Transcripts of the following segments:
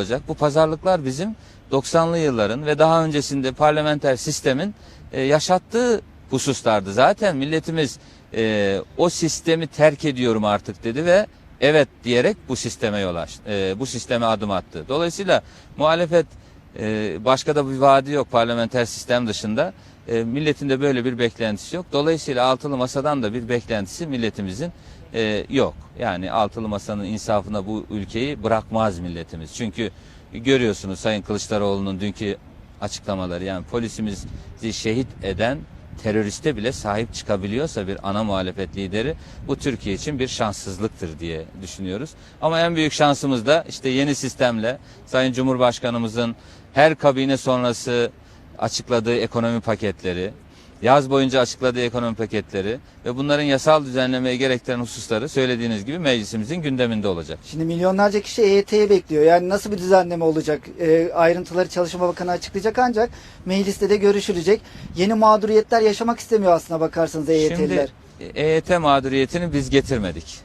olacak. Bu pazarlıklar bizim 90'lı yılların ve daha öncesinde parlamenter sistemin e, yaşattığı hususlardı. Zaten milletimiz e, o sistemi terk ediyorum artık dedi ve evet diyerek bu sisteme yol açtı. E, bu sisteme adım attı. Dolayısıyla muhalefet e, başka da bir vaadi yok parlamenter sistem dışında. E, milletin de böyle bir beklentisi yok. Dolayısıyla altılı masadan da bir beklentisi milletimizin e, yok. Yani altılı masanın insafına bu ülkeyi bırakmaz milletimiz. Çünkü görüyorsunuz Sayın Kılıçdaroğlu'nun dünkü açıklamaları yani polisimizi şehit eden teröriste bile sahip çıkabiliyorsa bir ana muhalefet lideri bu Türkiye için bir şanssızlıktır diye düşünüyoruz. Ama en büyük şansımız da işte yeni sistemle Sayın Cumhurbaşkanımızın her kabine sonrası açıkladığı ekonomi paketleri, yaz boyunca açıkladığı ekonomi paketleri ve bunların yasal düzenlemeye gerektiren hususları söylediğiniz gibi meclisimizin gündeminde olacak. Şimdi milyonlarca kişi EYT'yi bekliyor. Yani nasıl bir düzenleme olacak? E, ayrıntıları Çalışma Bakanı açıklayacak ancak mecliste de görüşülecek. Yeni mağduriyetler yaşamak istemiyor aslına bakarsanız EYT'liler. Şimdi EYT mağduriyetini biz getirmedik.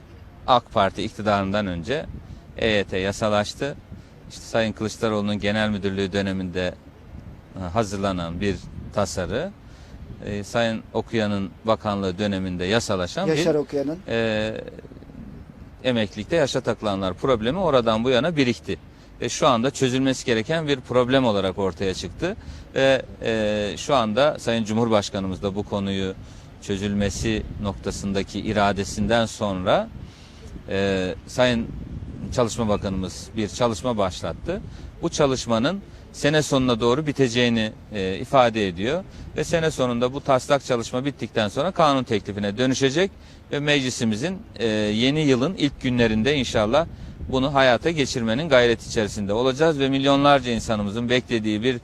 AK Parti iktidarından önce EYT yasalaştı. İşte Sayın Kılıçdaroğlu'nun genel müdürlüğü döneminde e, hazırlanan bir tasarı e, Sayın Okuyan'ın bakanlığı döneminde yasalaşan Yaşar bir Okuyan'ın. e, emeklilikte yaşa takılanlar problemi oradan bu yana birikti. Ve şu anda çözülmesi gereken bir problem olarak ortaya çıktı. Ve e, şu anda Sayın Cumhurbaşkanımız da bu konuyu çözülmesi noktasındaki iradesinden sonra e, Sayın Çalışma Bakanımız bir çalışma başlattı. Bu çalışmanın sene sonuna doğru biteceğini e, ifade ediyor. Ve sene sonunda bu taslak çalışma bittikten sonra kanun teklifine dönüşecek. Ve meclisimizin e, yeni yılın ilk günlerinde inşallah bunu hayata geçirmenin gayreti içerisinde olacağız. Ve milyonlarca insanımızın beklediği bir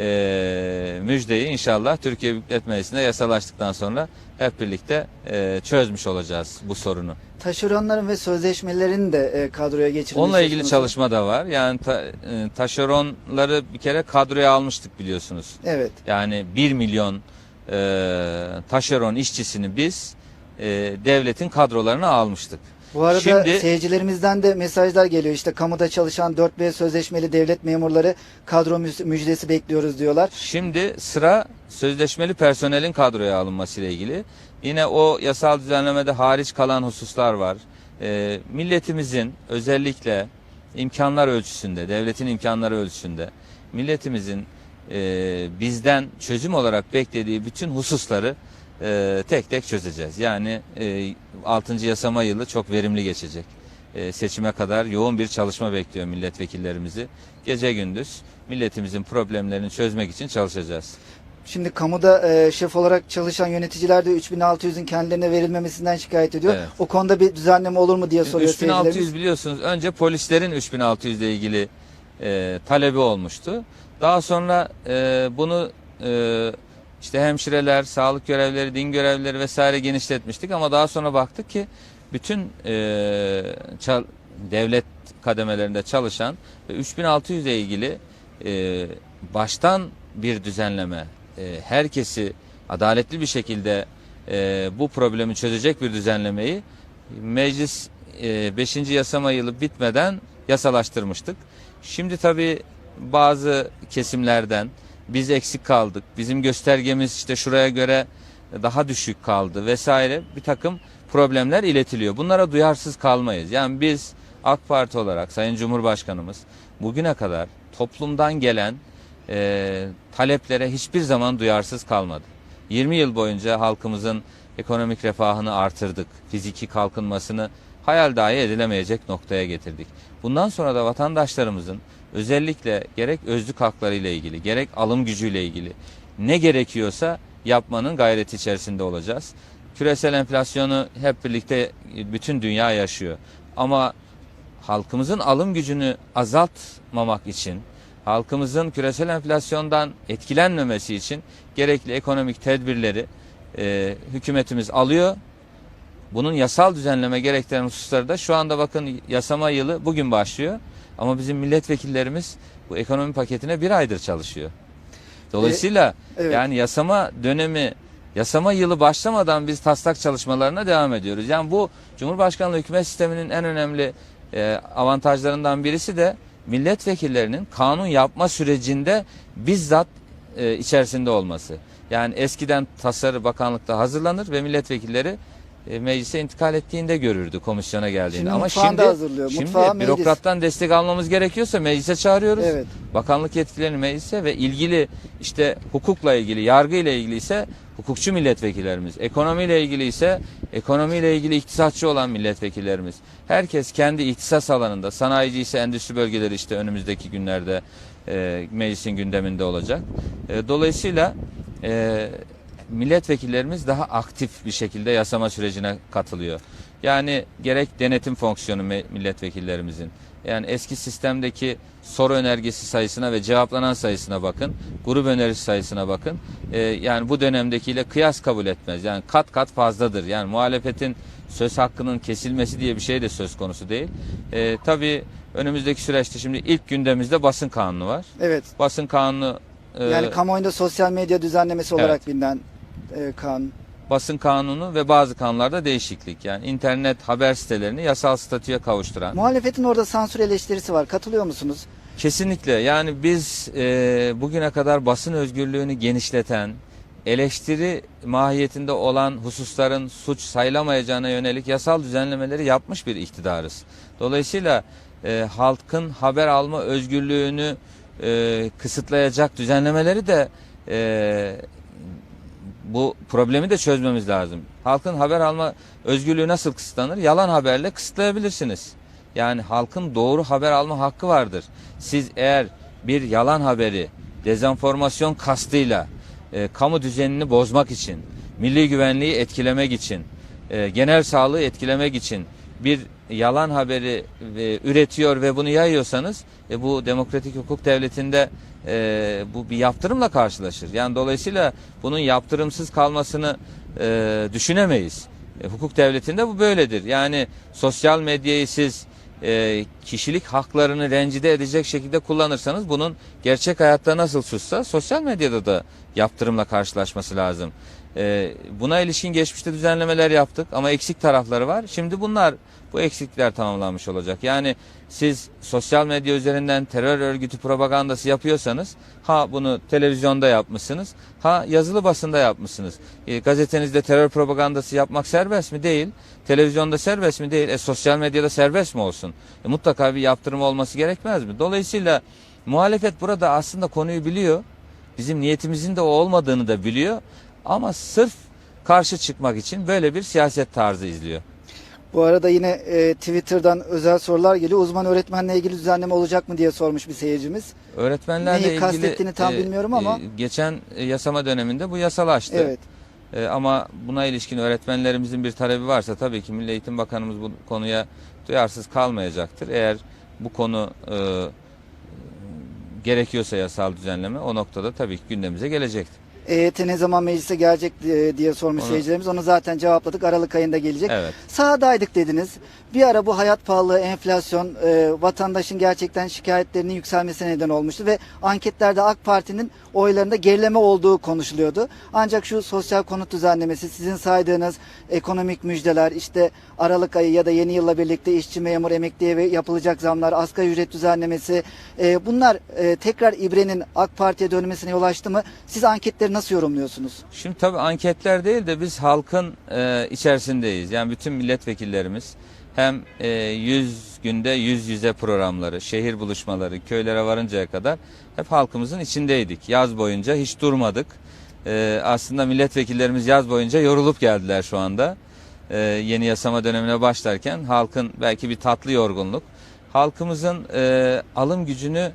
e, müjdeyi inşallah Türkiye Büyük Millet Meclisi'nde yasalaştıktan sonra hep birlikte e, çözmüş olacağız bu sorunu. Taşeronların ve sözleşmelerin de e, kadroya geçirilmesi. Onunla ilgili çalışma da var. Yani ta, e, taşeronları bir kere kadroya almıştık biliyorsunuz. Evet. Yani 1 milyon e, taşeron işçisini biz e, devletin kadrolarına almıştık. Bu arada Şimdi- seyircilerimizden de mesajlar geliyor. İşte kamuda çalışan 4B sözleşmeli devlet memurları kadro müj- müjdesi bekliyoruz diyorlar. Şimdi sıra sözleşmeli personelin kadroya alınması ile ilgili. Yine o yasal düzenlemede hariç kalan hususlar var. E, milletimizin özellikle imkanlar ölçüsünde, devletin imkanları ölçüsünde milletimizin e, bizden çözüm olarak beklediği bütün hususları e, tek tek çözeceğiz. Yani e, 6. yasama yılı çok verimli geçecek. E, seçime kadar yoğun bir çalışma bekliyor milletvekillerimizi. Gece gündüz milletimizin problemlerini çözmek için çalışacağız. Şimdi kamuda e, şef olarak çalışan yöneticiler de 3600'ün kendilerine verilmemesinden şikayet ediyor. Evet. O konuda bir düzenleme olur mu diye soruyor 3600 seyircilerimiz. biliyorsunuz önce polislerin 3600 ile ilgili e, talebi olmuştu. Daha sonra e, bunu e, işte hemşireler, sağlık görevlileri, din görevlileri vesaire genişletmiştik ama daha sonra baktık ki bütün e, çal- devlet kademelerinde çalışan ve 3600 ile ilgili e, baştan bir düzenleme, e, herkesi adaletli bir şekilde e, bu problemi çözecek bir düzenlemeyi meclis 5. yasama yılı bitmeden yasalaştırmıştık. Şimdi tabii bazı kesimlerden biz eksik kaldık. Bizim göstergemiz işte şuraya göre daha düşük kaldı vesaire bir takım problemler iletiliyor. Bunlara duyarsız kalmayız. Yani biz AK Parti olarak Sayın Cumhurbaşkanımız bugüne kadar toplumdan gelen e, taleplere hiçbir zaman duyarsız kalmadı. 20 yıl boyunca halkımızın ekonomik refahını artırdık. Fiziki kalkınmasını hayal dahi edilemeyecek noktaya getirdik. Bundan sonra da vatandaşlarımızın özellikle gerek özlük hakları ile ilgili, gerek alım gücüyle ilgili ne gerekiyorsa yapmanın gayreti içerisinde olacağız. Küresel enflasyonu hep birlikte bütün dünya yaşıyor. Ama halkımızın alım gücünü azaltmamak için, halkımızın küresel enflasyondan etkilenmemesi için gerekli ekonomik tedbirleri e, hükümetimiz alıyor. Bunun yasal düzenleme gerektiren hususları da şu anda bakın yasama yılı bugün başlıyor. Ama bizim milletvekillerimiz bu ekonomi paketine bir aydır çalışıyor. Dolayısıyla evet. yani yasama dönemi Yasama yılı başlamadan biz taslak çalışmalarına devam ediyoruz. Yani bu Cumhurbaşkanlığı hükümet sisteminin en önemli e, avantajlarından birisi de milletvekillerinin kanun yapma sürecinde bizzat e, içerisinde olması. Yani eskiden tasarı bakanlıkta hazırlanır ve milletvekilleri e, meclise intikal ettiğinde görürdü komisyona geldiğinde. Şimdi Ama şimdi, hazırlıyor. şimdi Mutfağı meclis. bürokrattan destek almamız gerekiyorsa meclise çağırıyoruz. Evet. Bakanlık yetkilerini meclise ve ilgili işte hukukla ilgili, yargı ile ilgili ise hukukçu milletvekillerimiz, ekonomiyle ilgili ise ekonomiyle ilgili iktisatçı olan milletvekillerimiz. Herkes kendi ihtisas alanında, sanayici ise endüstri bölgeleri işte önümüzdeki günlerde e, meclisin gündeminde olacak. E, dolayısıyla e, milletvekillerimiz daha aktif bir şekilde yasama sürecine katılıyor. Yani gerek denetim fonksiyonu milletvekillerimizin, yani eski sistemdeki soru önergesi sayısına ve cevaplanan sayısına bakın, grup önerisi sayısına bakın. Ee, yani bu dönemdekiyle kıyas kabul etmez. Yani kat kat fazladır. Yani muhalefetin söz hakkının kesilmesi diye bir şey de söz konusu değil. Ee, tabii önümüzdeki süreçte şimdi ilk gündemimizde basın kanunu var. Evet. Basın kanunu e, Yani kamuoyunda sosyal medya düzenlemesi olarak Evet. bilinen e, kanun. basın kanunu ve bazı kanunlarda değişiklik. Yani internet haber sitelerini yasal statüye kavuşturan. Muhalefetin orada sansür eleştirisi var. Katılıyor musunuz? Kesinlikle yani biz e, bugüne kadar basın özgürlüğünü genişleten, eleştiri mahiyetinde olan hususların suç sayılamayacağına yönelik yasal düzenlemeleri yapmış bir iktidarız. Dolayısıyla e, halkın haber alma özgürlüğünü e, kısıtlayacak düzenlemeleri de e, bu problemi de çözmemiz lazım. Halkın haber alma özgürlüğü nasıl kısıtlanır? Yalan haberle kısıtlayabilirsiniz. Yani halkın doğru haber alma hakkı vardır. Siz eğer bir yalan haberi dezenformasyon kastıyla e, kamu düzenini bozmak için, milli güvenliği etkilemek için, e, genel sağlığı etkilemek için bir yalan haberi e, üretiyor ve bunu yayıyorsanız e, bu demokratik hukuk devletinde e, bu bir yaptırımla karşılaşır. Yani dolayısıyla bunun yaptırımsız kalmasını e, düşünemeyiz. E, hukuk devletinde bu böyledir. Yani sosyal medyayı siz e, kişilik haklarını rencide edecek şekilde kullanırsanız bunun gerçek hayatta nasıl suçsa sosyal medyada da yaptırımla karşılaşması lazım. E, buna ilişkin geçmişte düzenlemeler yaptık ama eksik tarafları var. Şimdi bunlar bu eksikler tamamlanmış olacak. Yani siz sosyal medya üzerinden terör örgütü propagandası yapıyorsanız ha bunu televizyonda yapmışsınız ha yazılı basında yapmışsınız. E, gazetenizde terör propagandası yapmak serbest mi? Değil. Televizyonda serbest mi? Değil. E, sosyal medyada serbest mi olsun? E, mutlaka bir yaptırım olması gerekmez mi? Dolayısıyla muhalefet burada aslında konuyu biliyor. Bizim niyetimizin de o olmadığını da biliyor. Ama sırf karşı çıkmak için böyle bir siyaset tarzı izliyor. Bu arada yine e, Twitter'dan özel sorular geliyor. Uzman öğretmenle ilgili düzenleme olacak mı diye sormuş bir seyircimiz. Öğretmenlerle Neyi ilgili kastettiğini tam bilmiyorum ama- e, geçen e, yasama döneminde bu yasalaştı. Evet. E, ama buna ilişkin öğretmenlerimizin bir talebi varsa tabii ki Milli Eğitim Bakanımız bu konuya duyarsız kalmayacaktır. Eğer bu konu e, gerekiyorsa yasal düzenleme o noktada tabii ki gündemimize gelecektir. EYT ne zaman meclise gelecek e, diye sormuş Onu- seyircilerimiz. Onu zaten cevapladık. Aralık ayında gelecek. Evet. Sahadaydık dediniz. Bir ara bu hayat pahalılığı, enflasyon e, vatandaşın gerçekten şikayetlerinin yükselmesine neden olmuştu ve anketlerde AK Parti'nin oylarında gerileme olduğu konuşuluyordu. Ancak şu sosyal konut düzenlemesi, sizin saydığınız ekonomik müjdeler, işte Aralık ayı ya da yeni yılla birlikte işçi, memur, emekliye ve yapılacak zamlar, asgari ücret düzenlemesi e, bunlar e, tekrar İBRE'nin AK Parti'ye dönmesine yol açtı mı? Siz anketleri nasıl yorumluyorsunuz? Şimdi tabii anketler değil de biz halkın e, içerisindeyiz. Yani bütün milletvekillerimiz hem e, 100 günde yüz yüze programları, şehir buluşmaları, köylere varıncaya kadar hep halkımızın içindeydik. Yaz boyunca hiç durmadık. E, aslında milletvekillerimiz yaz boyunca yorulup geldiler şu anda. E, yeni yasama dönemine başlarken halkın belki bir tatlı yorgunluk. Halkımızın e, alım gücünü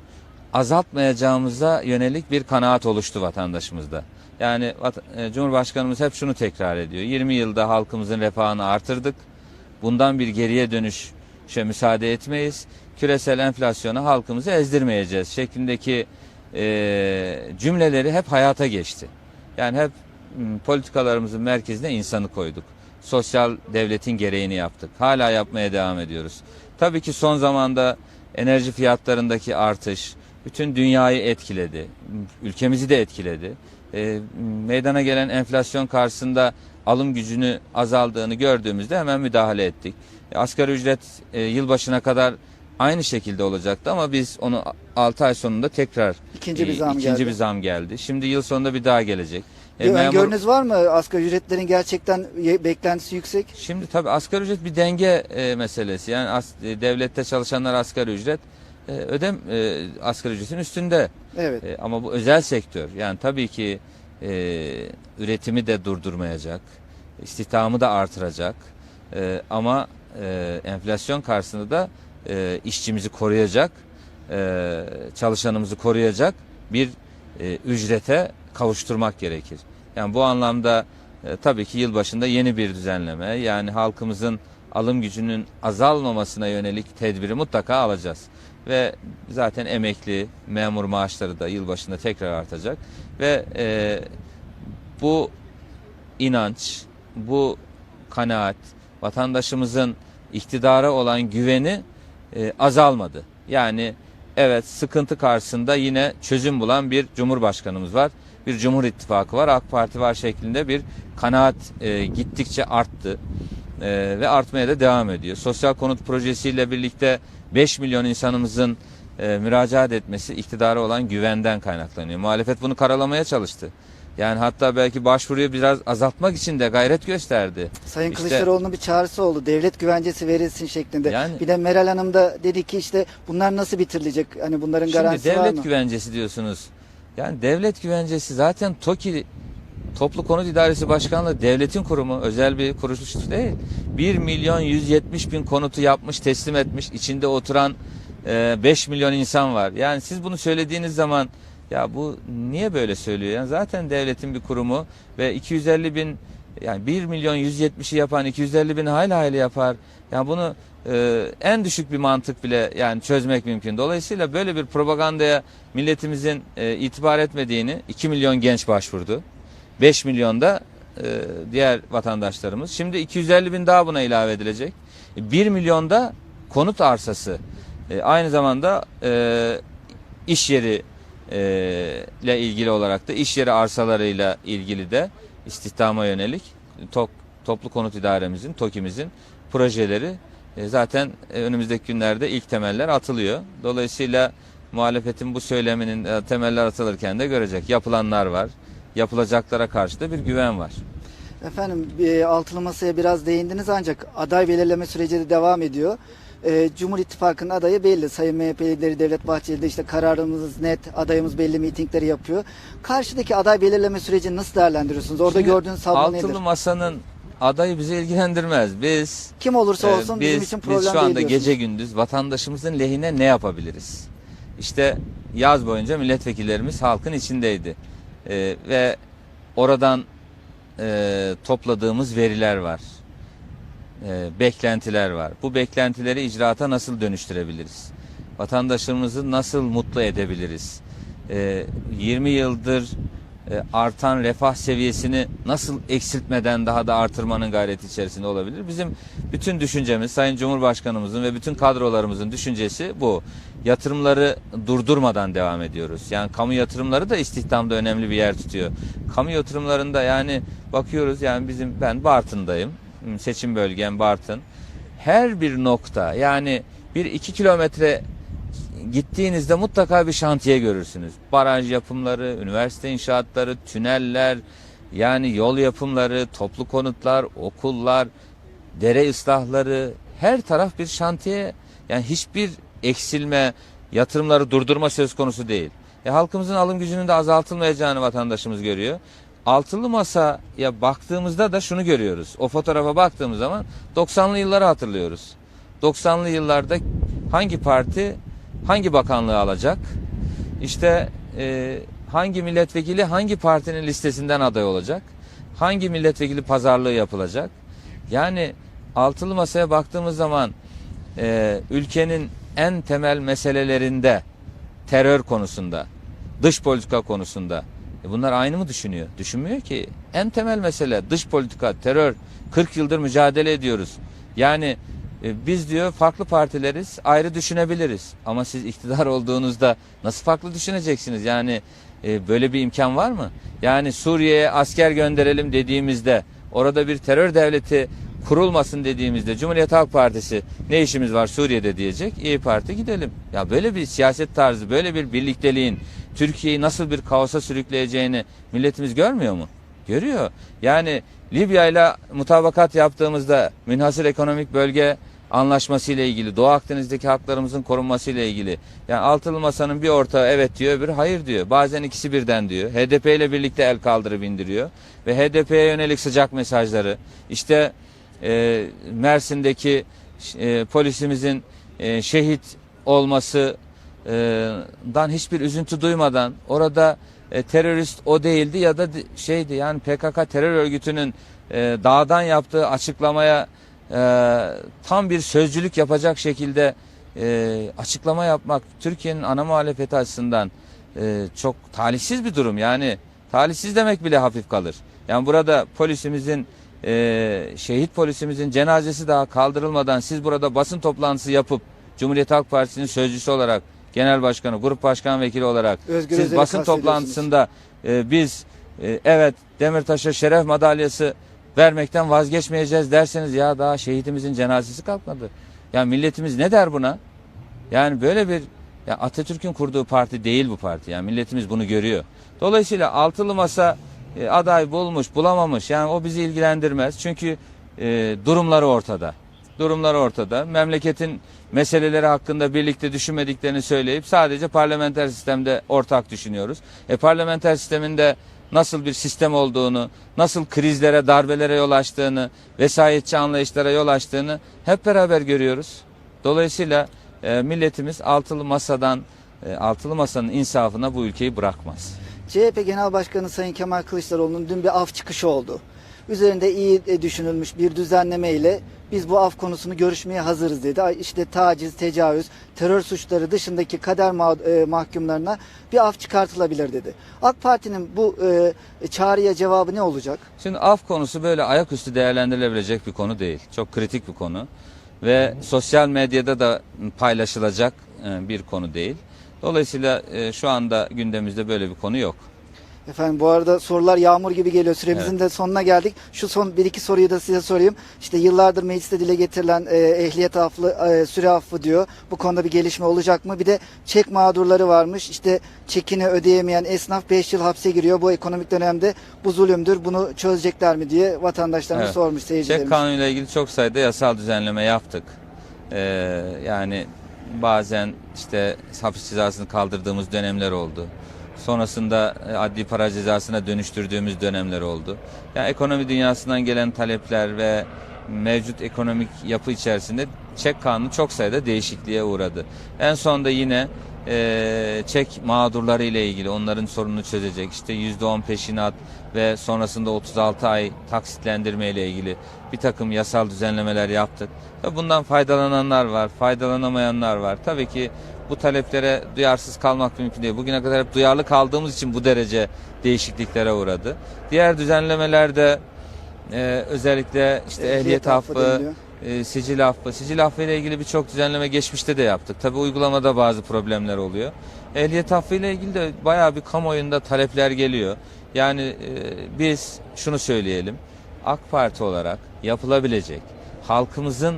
azaltmayacağımıza yönelik bir kanaat oluştu vatandaşımızda. Yani e, Cumhurbaşkanımız hep şunu tekrar ediyor. 20 yılda halkımızın refahını artırdık. Bundan bir geriye dönüşe müsaade etmeyiz. Küresel enflasyona halkımızı ezdirmeyeceğiz şeklindeki e, cümleleri hep hayata geçti. Yani hep politikalarımızın merkezine insanı koyduk. Sosyal devletin gereğini yaptık. Hala yapmaya devam ediyoruz. Tabii ki son zamanda enerji fiyatlarındaki artış bütün dünyayı etkiledi. Ülkemizi de etkiledi. E, meydana gelen enflasyon karşısında alım gücünü azaldığını gördüğümüzde hemen müdahale ettik. E, asgari ücret e, yılbaşına kadar aynı şekilde olacaktı ama biz onu 6 ay sonunda tekrar İkinci bir e, zam ikinci geldi. bir zam geldi. Şimdi yıl sonunda bir daha gelecek. E, memur- öngörünüz var mı? Asgari ücretlerin gerçekten beklentisi yüksek. Şimdi tabii asgari ücret bir denge e, meselesi. Yani as- e, devlette çalışanlar asgari ücret e, ödem e, asgari ücretin üstünde. Evet. E, ama bu özel sektör. Yani tabii ki e, üretimi de durdurmayacak, istihdamı da artıracak. E, ama e, enflasyon karşısında da e, işçimizi koruyacak, e, çalışanımızı koruyacak bir e, ücrete kavuşturmak gerekir. Yani bu anlamda e, tabii ki yılbaşında yeni bir düzenleme, yani halkımızın alım gücünün azalmamasına yönelik tedbiri mutlaka alacağız. Ve zaten emekli, memur maaşları da yılbaşında tekrar artacak. Ve e, bu inanç, bu kanaat, vatandaşımızın iktidara olan güveni e, azalmadı. Yani evet sıkıntı karşısında yine çözüm bulan bir cumhurbaşkanımız var. Bir cumhur ittifakı var, AK Parti var şeklinde bir kanaat e, gittikçe arttı. E, ve artmaya da devam ediyor. Sosyal konut projesiyle birlikte 5 milyon insanımızın e, müracaat etmesi iktidara olan güvenden kaynaklanıyor. Muhalefet bunu karalamaya çalıştı. Yani hatta belki başvuruyu biraz azaltmak için de gayret gösterdi. Sayın İşte- Kılıçdaroğlu'nun bir çağrısı oldu. Devlet güvencesi verilsin şeklinde. Yani- bir de Meral Hanım da dedi ki işte bunlar nasıl bitirilecek? Hani bunların Şimdi garantisi var devlet mı? güvencesi diyorsunuz. Yani devlet güvencesi zaten TOKİ Toplu Konut İdaresi Başkanlığı devletin kurumu, özel bir kuruluş değil. 1 milyon 170 bin konutu yapmış, teslim etmiş. içinde oturan e, 5 milyon insan var. Yani siz bunu söylediğiniz zaman ya bu niye böyle söylüyor? Yani zaten devletin bir kurumu ve 250 bin yani 1 milyon 170'i yapan 250 bin hayli hayli yapar. Yani bunu e, en düşük bir mantık bile yani çözmek mümkün. Dolayısıyla böyle bir propagandaya milletimizin e, itibar etmediğini 2 milyon genç başvurdu. 5 milyonda e, diğer vatandaşlarımız. Şimdi 250 bin daha buna ilave edilecek. 1 milyonda konut arsası. E, aynı zamanda e, iş yeri e, ile ilgili olarak da iş yeri arsalarıyla ilgili de istihdama yönelik TOK, Toplu Konut İdaremizin, TOKİ'mizin projeleri e, zaten e, önümüzdeki günlerde ilk temeller atılıyor. Dolayısıyla muhalefetin bu söyleminin e, temeller atılırken de görecek. Yapılanlar var. Yapılacaklara karşı da bir güven var. Efendim e, altılı masaya biraz değindiniz ancak aday belirleme süreci de devam ediyor. E, Cumhur İttifakı'nın adayı belli. Sayın MHP lideri Devlet Bahçeli de işte kararımız net, adayımız belli mitingleri yapıyor. Karşıdaki aday belirleme sürecini nasıl değerlendiriyorsunuz? Orada Şimdi gördüğünüz Altılı nedir? Masanın adayı bizi ilgilendirmez. Biz Kim olursa Ee, olsun biz, bizim için problem biz şu değil anda gece gündüz vatandaşımızın lehine ne yapabiliriz? İşte yaz boyunca milletvekillerimiz halkın içindeydi. Ee, ve oradan e, topladığımız veriler var. Ee, beklentiler var. Bu beklentileri icraata nasıl dönüştürebiliriz? Vatandaşlarımızı nasıl mutlu edebiliriz? Ee, 20 yıldır e, artan refah seviyesini nasıl eksiltmeden daha da artırmanın gayreti içerisinde olabilir? Bizim bütün düşüncemiz Sayın Cumhurbaşkanımızın ve bütün kadrolarımızın düşüncesi bu. Yatırımları durdurmadan devam ediyoruz. Yani kamu yatırımları da istihdamda önemli bir yer tutuyor. Kamu yatırımlarında yani bakıyoruz yani bizim ben Bartın'dayım. Seçim bölgem Bartın. Her bir nokta yani bir iki kilometre gittiğinizde mutlaka bir şantiye görürsünüz. Baraj yapımları, üniversite inşaatları, tüneller, yani yol yapımları, toplu konutlar, okullar, dere ıslahları, her taraf bir şantiye. Yani hiçbir eksilme, yatırımları durdurma söz konusu değil. E, halkımızın alım gücünün de azaltılmayacağını vatandaşımız görüyor. Altılı masaya baktığımızda da şunu görüyoruz. O fotoğrafa baktığımız zaman 90'lı yılları hatırlıyoruz. 90'lı yıllarda hangi parti hangi bakanlığı alacak? İşte e, hangi milletvekili hangi partinin listesinden aday olacak? Hangi milletvekili pazarlığı yapılacak? Yani altılı masaya baktığımız zaman e, ülkenin en temel meselelerinde terör konusunda, dış politika konusunda e bunlar aynı mı düşünüyor? Düşünmüyor ki. En temel mesele dış politika, terör. 40 yıldır mücadele ediyoruz. Yani biz diyor farklı partileriz, ayrı düşünebiliriz. Ama siz iktidar olduğunuzda nasıl farklı düşüneceksiniz? Yani e, böyle bir imkan var mı? Yani Suriye'ye asker gönderelim dediğimizde orada bir terör devleti kurulmasın dediğimizde Cumhuriyet Halk Partisi ne işimiz var Suriye'de diyecek. İyi Parti gidelim. Ya böyle bir siyaset tarzı, böyle bir birlikteliğin Türkiye'yi nasıl bir kaosa sürükleyeceğini milletimiz görmüyor mu? Görüyor. Yani Libya ile mutabakat yaptığımızda münhasır ekonomik bölge anlaşması ile ilgili, Doğu Akdeniz'deki haklarımızın korunması ile ilgili. Yani altılı masanın bir ortağı evet diyor, öbürü hayır diyor. Bazen ikisi birden diyor. HDP ile birlikte el kaldırıp indiriyor. Ve HDP'ye yönelik sıcak mesajları. İşte e, Mersin'deki e, polisimizin e, şehit olması e, hiçbir üzüntü duymadan orada e, terörist o değildi ya da di- şeydi yani PKK terör örgütünün e, dağdan yaptığı açıklamaya e, tam bir sözcülük yapacak şekilde açıklama yapmak Türkiye'nin ana muhalefeti açısından çok talihsiz bir durum yani talihsiz demek bile hafif kalır. Yani burada polisimizin şehit polisimizin cenazesi daha kaldırılmadan siz burada basın toplantısı yapıp Cumhuriyet Halk Partisi'nin sözcüsü olarak genel başkanı, grup başkan vekili olarak Özgür siz Özel'i basın toplantısında e, biz e, evet Demirtaş'a şeref madalyası vermekten vazgeçmeyeceğiz derseniz ya daha şehitimizin cenazesi kalkmadı. Ya milletimiz ne der buna? Yani böyle bir ya Atatürk'ün kurduğu parti değil bu parti. Yani milletimiz bunu görüyor. Dolayısıyla altılı masa e, aday bulmuş, bulamamış. Yani o bizi ilgilendirmez. Çünkü e, durumları ortada. Durumları ortada. Memleketin meseleleri hakkında birlikte düşünmediklerini söyleyip sadece parlamenter sistemde ortak düşünüyoruz. E parlamenter sisteminde nasıl bir sistem olduğunu, nasıl krizlere, darbelere yol açtığını, vesayetçi anlayışlara yol açtığını hep beraber görüyoruz. Dolayısıyla e, milletimiz altılı masadan, e, altılı masanın insafına bu ülkeyi bırakmaz. CHP Genel Başkanı Sayın Kemal Kılıçdaroğlu'nun dün bir af çıkışı oldu. Üzerinde iyi e, düşünülmüş bir düzenleme ile biz bu af konusunu görüşmeye hazırız dedi. İşte taciz, tecavüz, terör suçları dışındaki kader e, mahkumlarına bir af çıkartılabilir dedi. AK Parti'nin bu e, çağrıya cevabı ne olacak? Şimdi af konusu böyle ayaküstü değerlendirilebilecek bir konu değil. Çok kritik bir konu ve sosyal medyada da paylaşılacak e, bir konu değil. Dolayısıyla e, şu anda gündemimizde böyle bir konu yok. Efendim bu arada sorular yağmur gibi geliyor. Süremizin de sonuna geldik. Şu son bir iki soruyu da size sorayım. İşte yıllardır mecliste dile getirilen e, ehliyet affı, e, süre affı diyor. Bu konuda bir gelişme olacak mı? Bir de çek mağdurları varmış. İşte çekini ödeyemeyen esnaf 5 yıl hapse giriyor. Bu ekonomik dönemde bu zulümdür. Bunu çözecekler mi diye vatandaşlarımız Evet. sormuş Çek seyircilerimiz. kanunuyla ilgili çok sayıda yasal düzenleme yaptık. Ee, yani bazen işte hapis cezasını kaldırdığımız dönemler oldu. Sonrasında e, adli para cezasına dönüştürdüğümüz dönemler oldu. Yani ekonomi dünyasından gelen talepler ve mevcut ekonomik yapı içerisinde çek kanunu çok sayıda değişikliğe uğradı. En sonunda yine e, çek mağdurları ile ilgili onların sorununu çözecek. İşte %10 peşinat ve sonrasında 36 ay taksitlendirme ile ilgili bir takım yasal düzenlemeler yaptık. Ve bundan faydalananlar var, faydalanamayanlar var. Tabii ki bu taleplere duyarsız kalmak mümkün değil. Bugüne kadar hep duyarlı kaldığımız için bu derece değişikliklere uğradı. Diğer düzenlemelerde e, özellikle işte Ehliyet ehliyet, affı e, sicil affı. Sicil affı ile ilgili birçok düzenleme geçmişte de yaptık. Tabii uygulamada bazı problemler oluyor. Ehliyet affı ile ilgili de bayağı bir kamuoyunda talepler geliyor. Yani e, biz şunu söyleyelim. AK Parti olarak yapılabilecek halkımızın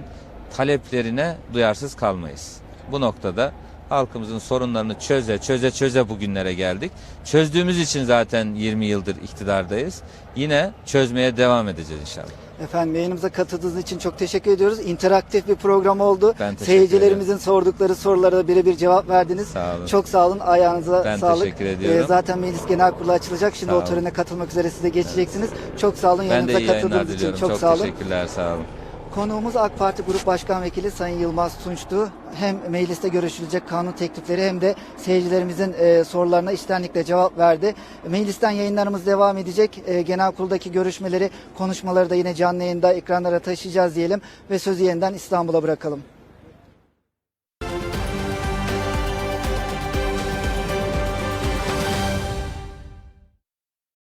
taleplerine duyarsız kalmayız. Bu noktada halkımızın sorunlarını çöze çöze çöze bugünlere geldik. Çözdüğümüz için zaten 20 yıldır iktidardayız. Yine çözmeye devam edeceğiz inşallah. Efendim yayınımıza katıldığınız için çok teşekkür ediyoruz. İnteraktif bir program oldu. Ben Seyircilerimizin sordukları sorulara da birebir cevap verdiniz. Sağ olun. Çok sağ olun. Ayağınıza Ben sağlık. teşekkür ediyorum. Ee, zaten meclis genel kurulu açılacak. Şimdi Sağ o olun. törene katılmak üzere siz de geçeceksiniz. Çok sağ olun. Yayınımıza katıldığınız için çok, Çok, sağ olun. teşekkürler sağ olun. Konuğumuz AK Parti Grup Başkan Vekili Sayın Yılmaz Tunç'tu. Hem mecliste görüşülecek kanun teklifleri hem de seyircilerimizin e, sorularına içtenlikle cevap verdi. Meclisten yayınlarımız devam edecek. E, genel kuruldaki görüşmeleri, konuşmaları da yine canlı yayında ekranlara taşıyacağız diyelim ve sözü yeniden İstanbul'a bırakalım.